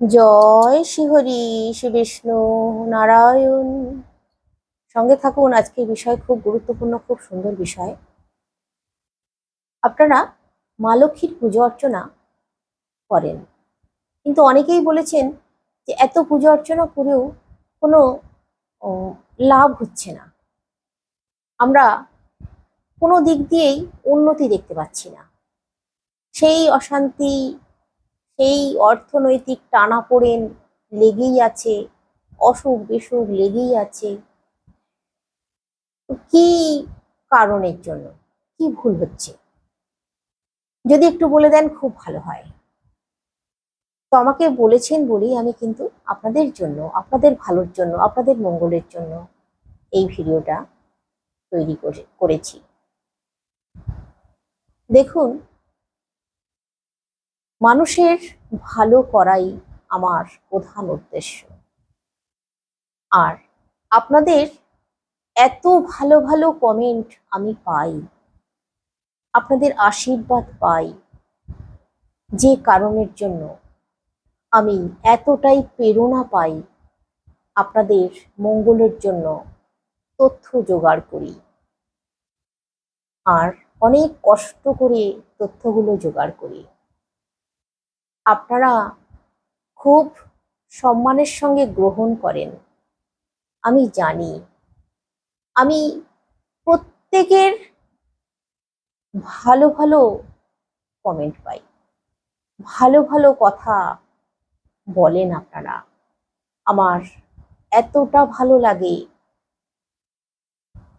জয় শ্রীহরি শ্রী বিষ্ণু নারায়ণ। সঙ্গে থাকুন আজকের বিষয় খুব গুরুত্বপূর্ণ, খুব সুন্দর বিষয়। আপনারা মা লক্ষ্মীর পুজো অর্চনা করেন। কিন্তু অনেকেই বলেছেন যে এত পুজো অর্চনা করেও কোনো লাভ হচ্ছে না। আমরা কোনো দিক দিয়েই উন্নতি দেখতে পাচ্ছি না। সেই অশান্তি সেই অর্থনৈতিক টানাপোড়েন লেগেই আছে, অসুখ বিসুখ লেগেই আছে। কি কারণের জন্য? কি ভুল হচ্ছে? যদি একটু বলে দেন, খুব ভালো হয়। তো আমাকে বলেছেন বলেই আমি কিন্তু আপনাদের জন্য, আপনাদের ভালোর জন্য, আপনাদের মঙ্গলের জন্য এই ভিডিওটা তৈরি করে, করেছি। দেখুন মানুষের ভালো করাই আমার প্রধান উদ্দেশ্য। আর আপনাদের এত ভালো ভালো কমেন্ট আমি পাই, আপনাদের আশীর্বাদ পাই, যে কারণের জন্য আমি এতটাই প্রেরণা পাই, আপনাদের মঙ্গলের জন্য তথ্য জোগাড় করি। আর অনেক কষ্ট করে তথ্যগুলো জোগাড় করি। আপনারা খুব সম্মানের সঙ্গে গ্রহণ করেন। আমি জানি। আমি প্রত্যেকের ভালো ভালো কমেন্ট পাই। ভালো ভালো কথা বলেন আপনারা। আমার এতটা ভালো লাগে।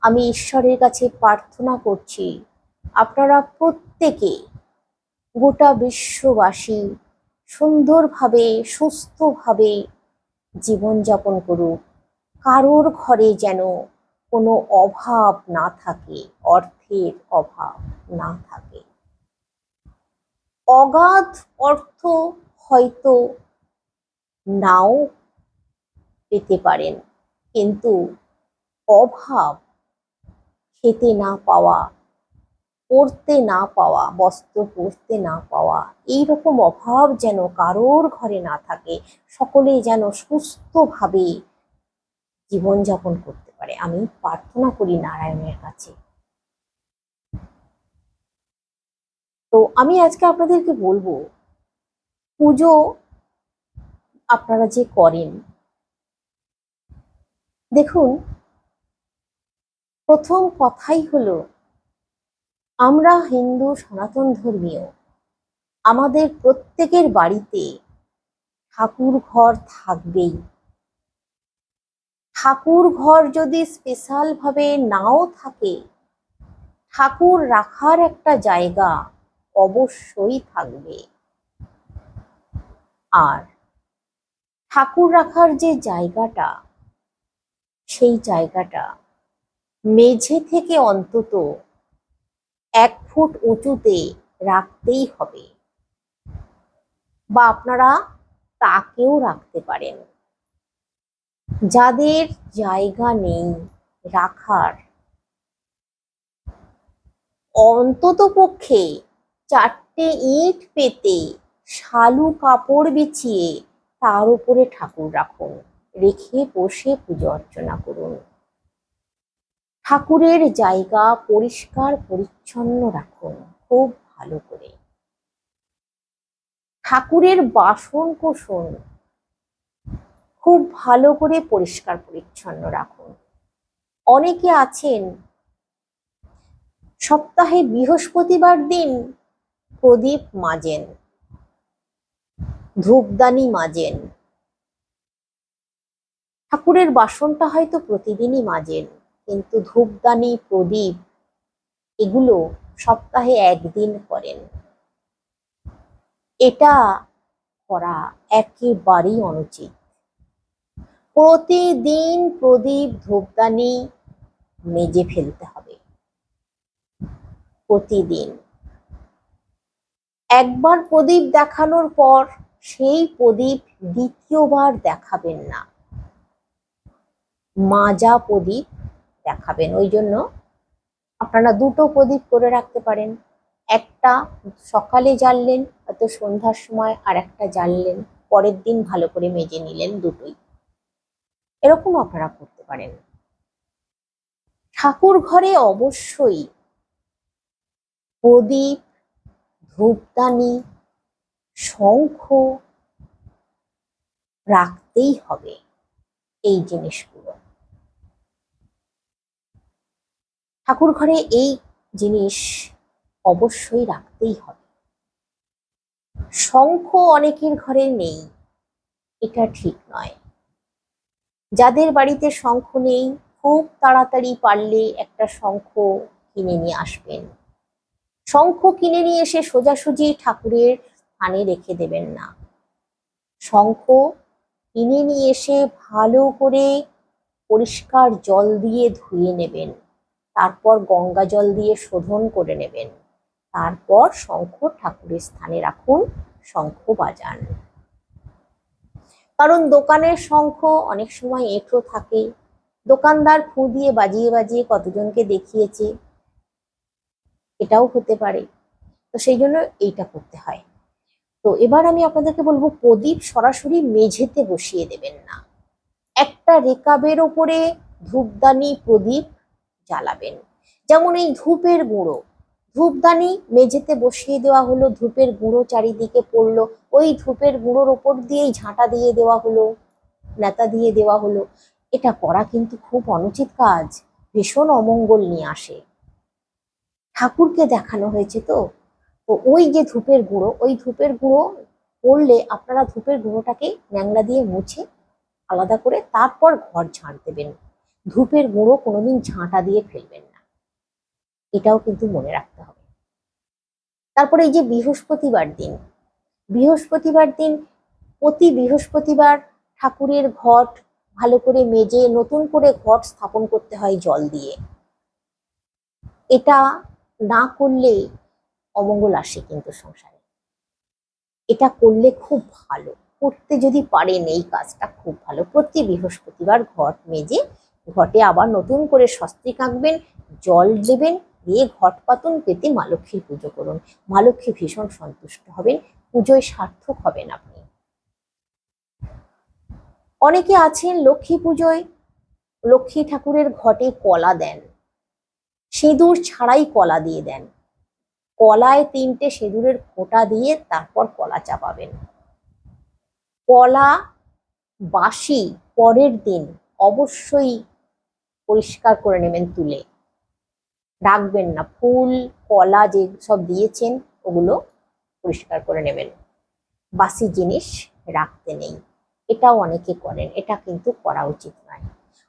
আমি ঈশ্বরের কাছে প্রার্থনা করছি, আপনারা প্রত্যেকে গোটা বিশ্ববাসী সুন্দরভাবে, সুস্থভাবে জীবনযাপন করুক। কারোর ঘরে যেন কোনো অভাব না থাকে, অর্থের অভাব না থাকে। অগাধ অর্থ হয়তো নাও পেতে পারেন, কিন্তু অভাব খেতে না পাওয়া পরতে না পাওয়া, বস্ত্র পরতে না পাওয়া এই রকম অভাব যেন কারোর ঘরে না থাকে। সকলে যেন সুস্থভাবে জীবনযাপন করতে পারে। আমি প্রার্থনা করি নারায়ণের কাছে। তো আমি আজকে আপনাদেরকে বলব, পুজো আপনারা যে করেন, দেখুন, প্রথম কথাই হলো আমরা হিন্দু সনাতন ধর্মীয়। আমাদের প্রত্যেকের বাড়িতে ঠাকুর ঘর থাকবেই। ঠাকুর ঘর যদি স্পেশাল ভাবে নাও থাকে, ঠাকুর রাখার একটা জায়গা অবশ্যই থাকবে। আর ঠাকুর রাখার যে জায়গাটা, সেই জায়গাটা মেঝে থেকে অন্তত এক ফুট উঁচুতে রাখতেই হবে। বা আপনারা তাকেও রাখতে পারেন। যাদের জায়গা নেই রাখার, অন্তত পক্ষে চারটে ইট পেতে শালু কাপড় বিছিয়ে তার উপরে ঠাকুর রাখুন। রেখে বসে পুজো অর্চনা করুন। ঠাকুরের জায়গা পরিষ্কার পরিচ্ছন্ন রাখুন, খুব ভালো করে। ঠাকুরের বাসন কোসন, খুব ভালো করে পরিষ্কার পরিচ্ছন্ন রাখুন। অনেকে আছেন, সপ্তাহে বৃহস্পতিবার দিন প্রদীপ মাজেন, ধূপদানি মাজেন। ঠাকুরের বাসনটা হয়তো প্রতিদিনই মাজেন। কিন্তু ধূপদানি প্রদীপ এগুলো সপ্তাহে একদিন করেন। এটা করা একেবারেই অনুচিত। প্রতিদিন প্রদীপ, ধূপদানি মেজে ফেলতে হবে। প্রতিদিন। একবার প্রদীপ দেখানোর পর সেই প্রদীপ দ্বিতীয়বার দেখাবেন না। মাজা প্রদীপ দেখাবেন। ওই জন্য আপনারা দুটো প্রদীপ করে রাখতে পারেন। একটা সকালে জ্বাললেন, হয়তো সন্ধ্যার সময়, আর একটা জ্বাললেন। পরের দিন ভালো করে মেজে নিলেন দুটোই। এরকম আপনারা করতে পারেন। ঠাকুর ঘরে অবশ্যই প্রদীপ, ধূপদানি, শঙ্খ রাখতেই হবে এই জিনিসগুলো। ঠাকুর ঘরে এই জিনিস অবশ্যই রাখতেই হবে। শঙ্খ অনেকের ঘরে নেই, এটা ঠিক নয়। যাদের বাড়িতে শঙ্খ নেই, খুব তাড়াতাড়ি পারলে একটা শঙ্খ কিনে নিয়ে আসবেন। শঙ্খ কিনে নিয়ে এসে সোজাসুজি ঠাকুরের স্থানে রেখে দেবেন না। শঙ্খ কিনে নিয়ে এসে ভালো করে পরিষ্কার জল দিয়ে ধুয়ে নেবেন। তারপর গঙ্গা জল দিয়ে শোধন করে নেবেন। তারপর শঙ্খ ঠাকুরের স্থানে রাখুন, শঙ্খ বাজান। কারণ দোকানের শঙ্খ অনেক সময় এঁটো থাকে। দোকানদার ফু দিয়ে বাজিয়ে বাজিয়ে কতজনকে দেখিয়েছে, এটাও হতে পারে। তো সেই জন্য এইটা করতে হয়। তো এবার আমি আপনাদেরকে বলব, প্রদীপ সরাসরি মেঝেতে বসিয়ে দেবেন না। একটা রেকাবের ওপরে ধূপদানি প্রদীপ জ্বালাবেন। যেমন এই ধূপের গুঁড়ো। ধূপদানি মেঝেতে বসিয়ে দেওয়া হলো, ধূপের গুঁড়ো চারিদিকে পড়ল। ওই ধূপের গুঁড়োর ওপর দিয়েই ঝাঁটা দিয়ে দেওয়া হলো, নেতা দিয়ে দেওয়া হলো। এটা করা কিন্তু খুব অনুচিত কাজ। ভীষণ অমঙ্গল নিয়ে আসে। ঠাকুরকে দেখানো হয়েছে তো? তো ওই যে ধূপের গুঁড়ো, ওই ধূপের গুঁড়ো পড়লে আপনারা ধূপের গুঁড়োটাকে ন্যাংলা দিয়ে মুছে আলাদা করে তারপর ঘর ঝাঁট দেবেন। ধূপের গুঁড়ো কোনোদিন ঝাঁটা দিয়ে ফেলবেন না। এটাও কিন্তু মনে রাখতে হবে। তারপরে এই যে বৃহস্পতিবার দিন বৃহস্পতিবার দিন প্রতি বৃহস্পতিবার ঠাকুরের ঘট, ভালো করে মেজে নতুন করে ঘট স্থাপন করতে হয় জল দিয়ে। এটা না করলে অমঙ্গল আসে কিন্তু সংসারে। এটা করলে খুব ভালো। করতে যদি পারেন এই কাজটা খুব ভালো। প্রতি বৃহস্পতিবার ঘট মেজে ঘটে আবার নতুন করে স্বস্তিক আঁকবেন জল দেবেন দিয়ে ঘট পাতন পেতে মা লক্ষ্মীর পুজো করুন। মা লক্ষ্মী ভীষণ সন্তুষ্ট হবেন, পুজোয় সার্থক হবেন আপনি। অনেকে আছেন লক্ষ্মী পুজোয়, লক্ষ্মী ঠাকুরের ঘটে কলা দেন। সিঁদুর ছাড়াই কলা দিয়ে দেন। কলায় তিনটে সিঁদুরের ফোঁটা দিয়ে তারপর কলা চাপাবেন। কলা বাসি পরের দিন অবশ্যই পরিষ্কার করে নেবেন, তুলে। রাখবেন না। ফুল, কলা যে সব দিয়েছেন, ওগুলো পরিষ্কার করে নেবেন। বাসি জিনিস রাখতে নেই। এটাও অনেকে করেন। এটা কিন্তু করা উচিত নয়।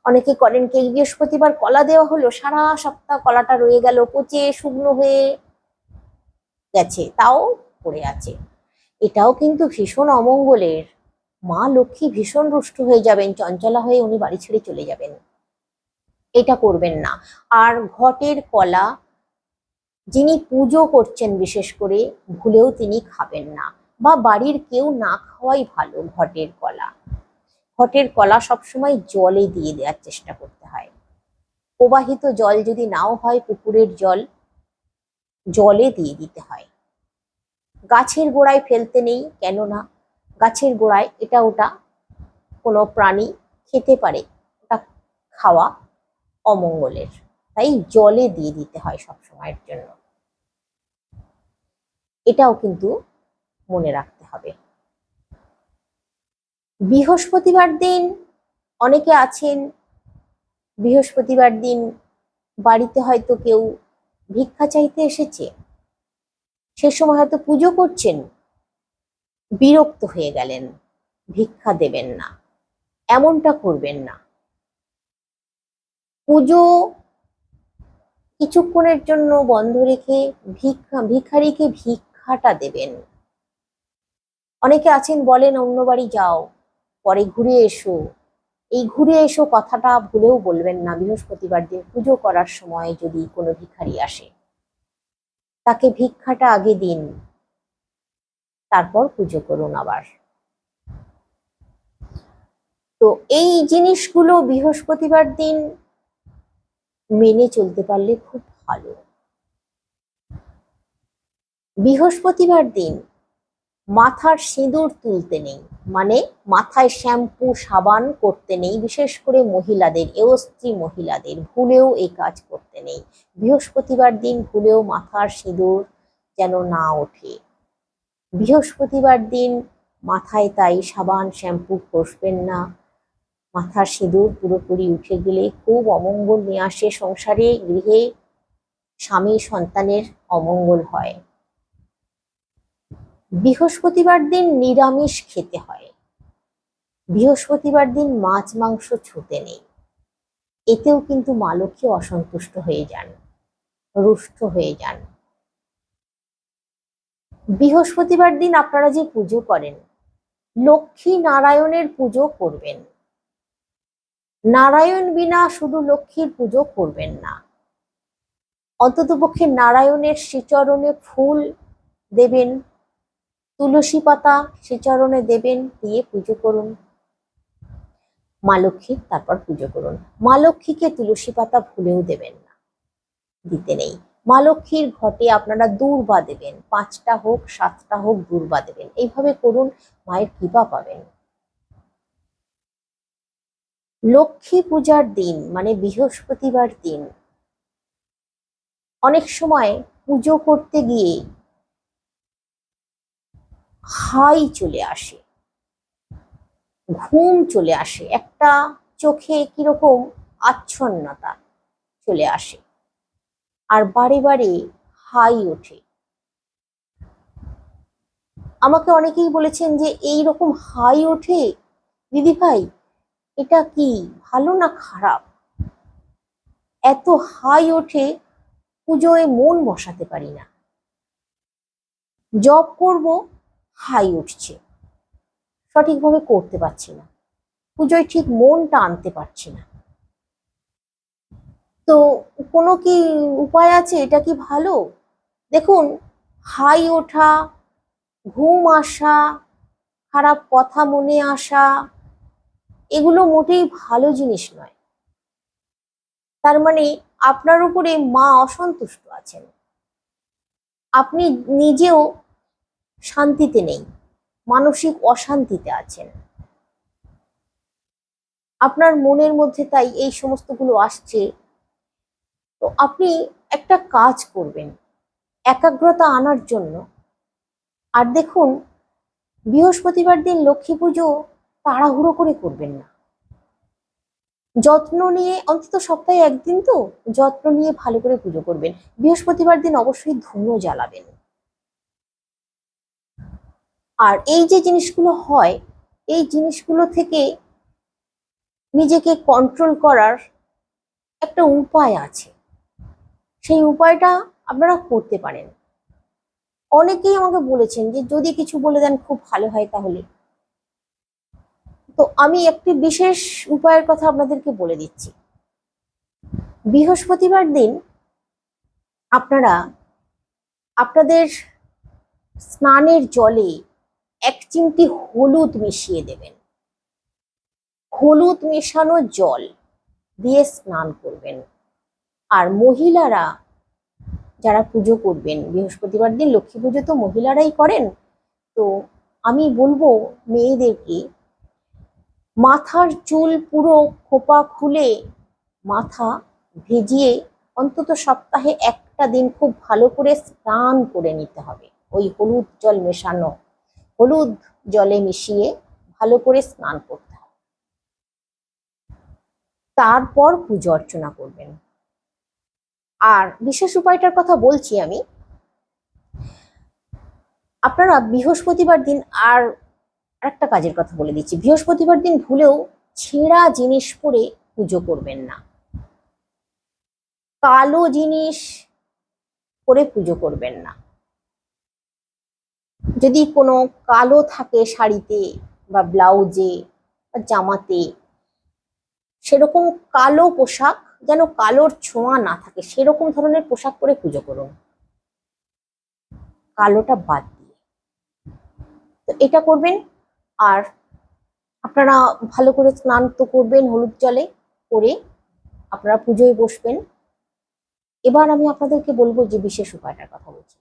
অনেকে করেন কি বৃহস্পতিবার কলা দেওয়া হলো, সারা সপ্তাহ কলাটা রয়ে গেল, পচে, শুকনো হয়ে গেছে, তাও পড়ে আছে। এটাও কিন্তু ভীষণ অমঙ্গলের। মা লক্ষ্মী ভীষণ রুষ্ট হয়ে যাবেন, চঞ্চলা হয়ে উনি বাড়ি ছেড়ে চলে যাবেন। এটা করবেন না। আর ঘটের কলা যিনি পুজো করছেন বিশেষ করে ভুলেও তিনি খাবেন না বা বাড়ির কেউ না খাওয়াই ভালো ঘটের কলা। ঘটের কলা সবসময় জলে দিয়ে দেওয়ার চেষ্টা করতে হয়। প্রবাহিত জল যদি নাও হয় পুকুরের জল, জলে দিয়ে দিতে হয়। গাছের গোড়ায় ফেলতে নেই কেননা গাছের গোড়ায় এটা ওটা কোনো প্রাণী খেতে পারে, ওটা খাওয়া অমঙ্গলের। তাই জলে দিয়ে দিতে হয় সব সময়ের জন্য। এটাও কিন্তু মনে রাখতে হবে। বৃহস্পতিবার দিন অনেকে আছেন, বৃহস্পতিবার দিন বাড়িতে হয়তো কেউ ভিক্ষা চাইতে এসেছে। সে সময় হয়তো পুজো করছেন, বিরক্ত হয়ে গেলেন, ভিক্ষা দেবেন না, এমনটা করবেন না। পুজো কিছুক্ষণের জন্য বন্ধ রেখে ভিক্ষা ভিখারিকে ভিক্ষাটা দেবেন। অনেকে আছেন, বলেন, অন্য বাড়ি যাও, পরে ঘুরে এসো। এই ঘুরে এসো কথাটা ভুলেও বলবেন না। বৃহস্পতিবার দিন পুজো করার সময় যদি কোনো ভিখারি আসে, তাকে ভিক্ষাটা আগে দিন, তারপর পুজো করুন আবার। তো এই জিনিসগুলো বৃহস্পতিবার দিন মেনে চলতে পারলে খুব ভালো। বৃহস্পতিবার দিন মাথার সিঁদুর তুলতে নেই মানে মাথায় শ্যাম্পু, সাবান করতে নেই, বিশেষ করে মহিলাদের, এওস্ত্রী মহিলাদের, ভুলেও এই কাজ করতে নেই। বৃহস্পতিবার দিন ভুলেও মাথার সিঁদুর যেন না ওঠে। বৃহস্পতিবার দিন মাথায় তাই সাবান, শ্যাম্পু, ঘষবেন না। মাথার সিঁদুর পুরোপুরি উঠে গেলে খুব অমঙ্গল নিয়ে আসে সংসারে, গৃহে স্বামী সন্তানের অমঙ্গল হয়। বৃহস্পতিবার দিন নিরামিষ খেতে হয়। বৃহস্পতিবার দিন মাছ মাংস ছুতে নেই। এতেও কিন্তু মা লক্ষ্মী অসন্তুষ্ট হয়ে যান, রুষ্ট হয়ে যান। বৃহস্পতিবার দিন আপনারা যে পুজো করেন, লক্ষ্মী নারায়ণের পুজো করবেন। নারায়ণ বিনা শুধু লক্ষ্মীর পুজো করবেন না। অন্ততপক্ষে নারায়ণের শ্রীচরণে ফুল দেবেন, তুলসী পাতা শ্রীচরণে দেবেন, দিয়ে পুজো করুন। মা লক্ষ্মীর তারপর পুজো করুন। মা লক্ষ্মীকে তুলসী পাতা ভুলেও দেবেন না, দিতে নেই। মা লক্ষ্মীর ঘটে আপনারা দূর্বা দেবেন, পাঁচটা হোক, সাতটা হোক, দূর্বা দেবেন। এইভাবে করুন, মায়ের কৃপা পাবেন। লক্ষ্মী পূজার দিন মানে বৃহস্পতিবার দিন, অনেক সময় পুজো করতে গিয়ে হাই চলে আসে, ঘুম চলে আসে, একটা চোখে কীরকম আচ্ছন্নতা চলে আসে, আর বারে বারে হাই ওঠে। আমাকে অনেকেই বলেছেন যে এই রকম হাই ওঠে? দিদি ভাই এটা কি? ভালো না খারাপ? এত হাই ওঠে পুজোয় মন বসাতে পারি না। জব করব, হাই উঠছে। সঠিকভাবে করতে পারছি না। পুজোয় ঠিক মনটা আনতে পারছি না। তো কোনো কি উপায় আছে? এটা কি ভালো? দেখুন, হাই ওঠা, ঘুম আসা, খারাপ কথা মনে আসা এগুলো মোটেই ভালো জিনিস নয়। তার মানে আপনার উপরে মা অসন্তুষ্ট আছেন। আপনি নিজেও শান্তিতে নেই, মানসিক অশান্তিতে আছেন। আপনার মনের মধ্যে তাই এই সমস্তগুলো আসছে। তো আপনি একটা কাজ করবেন, একাগ্রতা আনার জন্য। আর দেখুন, বৃহস্পতিবার দিন লক্ষ্মী পুজো তাড়াহুড়ো করে করবেন না। যত্ন নিয়ে, অন্তত সপ্তাহে একদিন তো যত্ন নিয়ে ভালো করে পুজো করবেন। বৃহস্পতিবার দিন অবশ্যই ধুনো জ্বালাবেন। আর এই যে জিনিসগুলো হয়, এই জিনিসগুলো থেকে নিজেকে কন্ট্রোল করার একটা উপায় আছে। সেই উপায়টা আপনারা করতে পারেন। অনেকেই আমাকে বলেছেন যে, যদি কিছু বলে দেন খুব ভালো হয় তাহলে। তো আমি একটি বিশেষ উপায়ের কথা আপনাদেরকে বলে দিচ্ছি। বৃহস্পতিবার দিন আপনারা আপনাদের স্নানের জলে এক চিমটি হলুদ মিশিয়ে দেবেন। হলুদ মেশানো জল দিয়ে স্নান করবেন। আর মহিলারা যারা পুজো করবেন, বৃহস্পতিবার দিন লক্ষ্মী পুজো তো মহিলারাই করেন, তো আমি বলব মেয়েদেরকে মাথার চুল পুরো খোপা খুলে মাথা ভিজিয়ে অন্তত সপ্তাহে একটা দিন খুব ভালো করে স্নান করে নিতে হবে। ওই হলুদ জল মেশানো, হলুদ জলে মিশিয়ে ভালো করে স্নান করতে হবে। তারপর পুজো অর্চনা করবেন। আর বিশেষ উপায়টার কথা বলছি আমি, আপনারা বৃহস্পতিবার দিন আর একটা কাজের কথা বলে দিচ্ছি। বৃহস্পতিবার দিন ভুলেও ছেঁড়া জিনিস পরে পুজো করবেন না। কালো জিনিস পরে পুজো করবেন না। যদি কোনো কালো থাকে শাড়িতে বা ব্লাউজে বা জামাতে, সেরকম কালো পোশাক যেন কালোর ছোঁয়া না থাকে, সেরকম ধরনের পোশাক পরে পুজো করুন। কালোটা বাদ দিয়ে। তো এটা করবেন আর আপনারা ভালো করে স্নান তো করবেন, হলুদ জলে করে আপনারা পুজোয় বসবেন। এবার আমি আপনাদেরকে বলব যে বিশেষ উপায়টার কথা বলছি।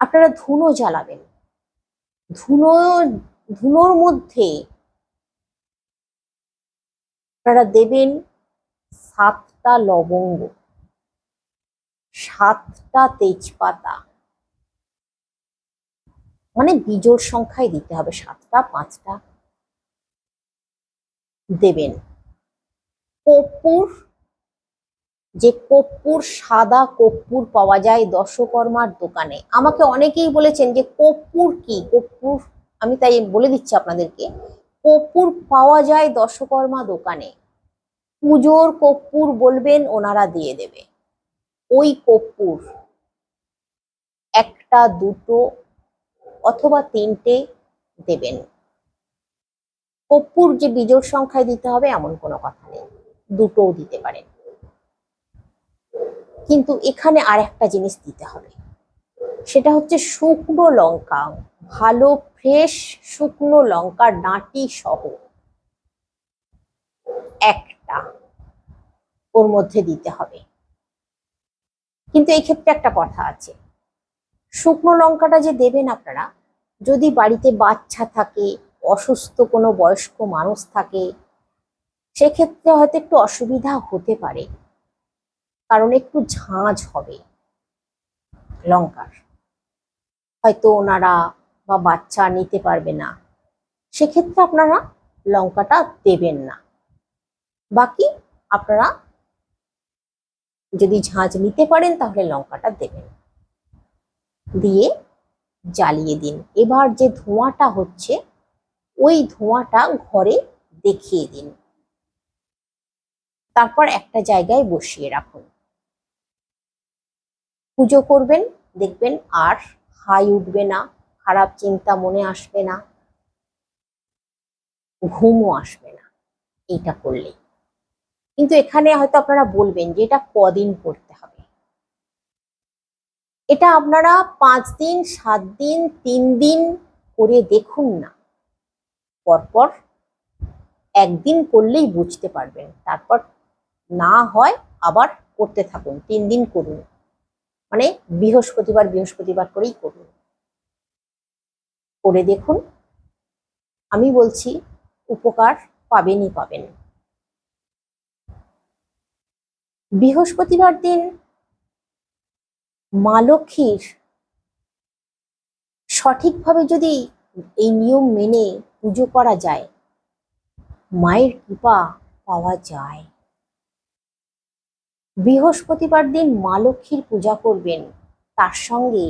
আপনারা ধুনো জ্বালাবেন। ধুনো, ধুনোর মধ্যে আপনারা দেবেন সাতটা লবঙ্গ, সাতটা তেজপাতা মানে বিজোড় সংখ্যায় দিতে হবে। সাতটা, পাঁচটা দেবেন। কর্পূর, যে কর্পূর সাদা কর্পূর পাওয়া যায় দশকর্মার দোকানে। আমাকে অনেকেই বলেছেন যে কর্পূর কি? কর্পূর, আমি তাই বলে দিচ্ছি আপনাদেরকে, কর্পূর পাওয়া যায় দশকর্মা দোকানে। পুজোর কর্পূর বলবেন, ওনারা দিয়ে দেবে। ওই কর্পূর, একটা, দুটো অথবা তিনটে দেবেন। কর্পূর যে বিজোড় সংখ্যায় দিতে হবে, এমন কোনো কথা নেই। দুটোও দিতে পারেন। কিন্তু এখানে আর একটা জিনিস দিতে হবে। সেটা হচ্ছে শুকনো লঙ্কা, ভালো ফ্রেশ শুকনো লঙ্কার ডাঁটি সহ একটা ওর মধ্যে দিতে হবে। কিন্তু এই ক্ষেত্রে একটা কথা আছে। শুকনো লঙ্কাটা যে দেবেন আপনারা যদি বাড়িতে বাচ্চা থাকে, অসুস্থ কোনো বয়স্ক মানুষ থাকে, সেক্ষেত্রে হয়তো একটু অসুবিধা হতে পারে। কারণ একটু ঝাঁঝ হবে লঙ্কার। হয়তো ওনারা বা বাচ্চা নিতে পারবে না। সেক্ষেত্রে আপনারা লঙ্কাটা দেবেন না। বাকি আপনারা যদি ঝাঁঝ নিতে পারেন, তাহলে লঙ্কাটা দেবেন। দিয়ে জ্বালিয়ে দিন। এবার যে ধোঁয়াটা হচ্ছে, ওই ধোঁয়াটা ঘরে দেখিয়ে দিন। তারপর একটা জায়গায় বসিয়ে রাখুন। পুজো করবেন, দেখবেন আর হাই উঠবে না, খারাপ চিন্তা মনে আসবে না, ঘুমও আসবে না, এইটা করলে কিন্তু এখানে হয়তো আপনারা বলবেন যে এটা কদিন করতে হবে। এটা আপনারা পাঁচ দিন, সাত দিন, তিন দিন করে দেখুন না। পরপর একদিন করলেই বুঝতে পারবেন। তারপর না হয় আবার করতে থাকুন, তিন দিন করুন। মানে বৃহস্পতিবার বৃহস্পতিবার করেই করুন। করে দেখুন, আমি বলছি উপকার পাবেনই পাবেন। বৃহস্পতিবার দিন মা লক্ষ্মীর সঠিকভাবে যদি এই নিয়ম মেনে পুজো করা যায়, মায়ের কৃপা পাওয়া যায়। বৃহস্পতিবার দিন মা লক্ষ্মীর পূজা করবেন, তার সঙ্গে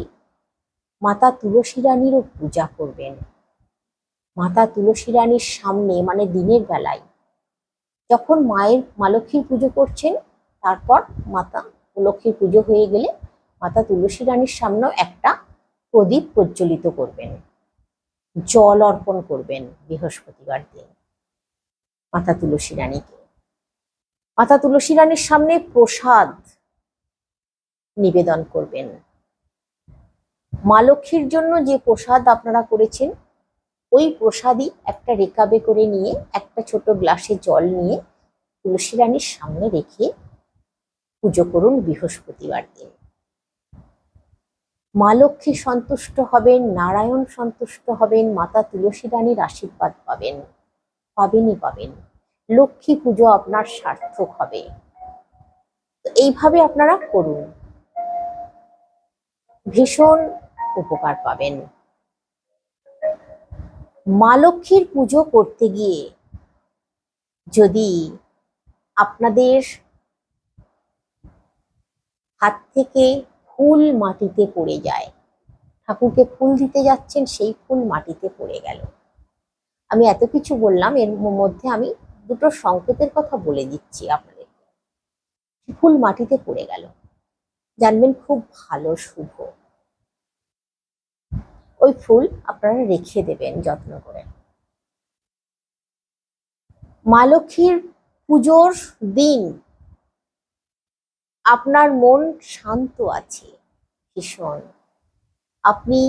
মাতা তুলসী রানীরও পূজা করবেন। মাতা তুলসী রানীর সামনে মানে দিনের বেলায়, যখন মায়ের মা লক্ষ্মীর পুজো করছেন, তারপর মাতা, লক্ষ্মীর পুজো হয়ে গেলে মাতা তুলসী রানীর সামনেও একটা প্রদীপ প্রজ্বলিত করবেন। জল অর্পণ করবেন বৃহস্পতিবার দিন মাতা তুলসী রানীকে। মাতা তুলসী রানীর সামনে প্রসাদ নিবেদন করবেন। মা লক্ষ্মীর জন্য যে প্রসাদ আপনারা করেছেন, ওই প্রসাদই একটা রেকাবে করে নিয়ে, একটা ছোট গ্লাসে জল নিয়ে তুলসী রানীর সামনে রেখে পুজো করুন বৃহস্পতিবার দিন। মা লক্ষ্মী সন্তুষ্ট হবেন, নারায়ণ সন্তুষ্ট হবেন, মাতা তুলসী রানীর আশীর্বাদ পাবেন, পাবেনই পাবেন। লক্ষ্মী পুজো আপনার সার্থক হবে। এইভাবে আপনারা করুন। ভীষণ উপকার পাবেন। মা লক্ষ্মীর পুজো করতে গিয়ে যদি আপনাদের হাত থেকে ফুল মাটিতে পড়ে যায়। ঠাকুরকে ফুল দিতে যাচ্ছেন, সেই ফুল মাটিতে পড়ে গেল। আমি এত কিছু বললাম, এর মধ্যে আমি দুটো সংকেতের কথা বলে দিচ্ছি আপনাদের। ফুল মাটিতে পড়ে গেল। জানবেন খুব ভালো শুভ। ওই ফুল আপনারা রেখে দেবেন, যত্ন করে। মা লক্ষ্মীর পুজোর দিন আপনার মন শান্ত আছে, ভীষণ। আপনি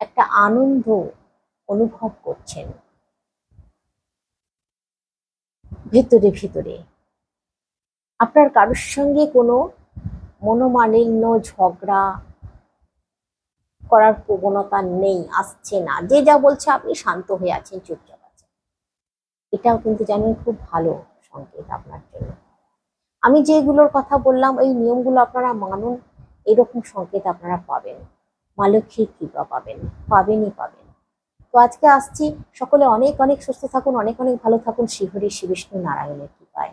একটা আনন্দ অনুভব করছেন। ভেতরে ভেতরে। আপনার কারোর সঙ্গে কোনো মনোমালিন্য, ঝগড়া করার প্রবণতা নেই, আসছে না। যে যা বলছে আপনি শান্ত হয়ে আছেন, চুপচাপ আছেন। এটাও কিন্তু জানেন খুব ভালো সংকেত আপনার জন্য। আমি যেগুলোর কথা বললাম, এই নিয়মগুলো আপনারা মানুন। এরকম সংকেত আপনারা পাবেন। মা লক্ষ্মীর কৃপা পাবেন, পাবেনই পাবেন। তো আজকে আসছি। সকলে অনেক অনেক সুস্থ থাকুন, অনেক অনেক ভালো থাকুন। শ্রীহরি শ্রী বিষ্ণু নারায়ণের কৃপায়।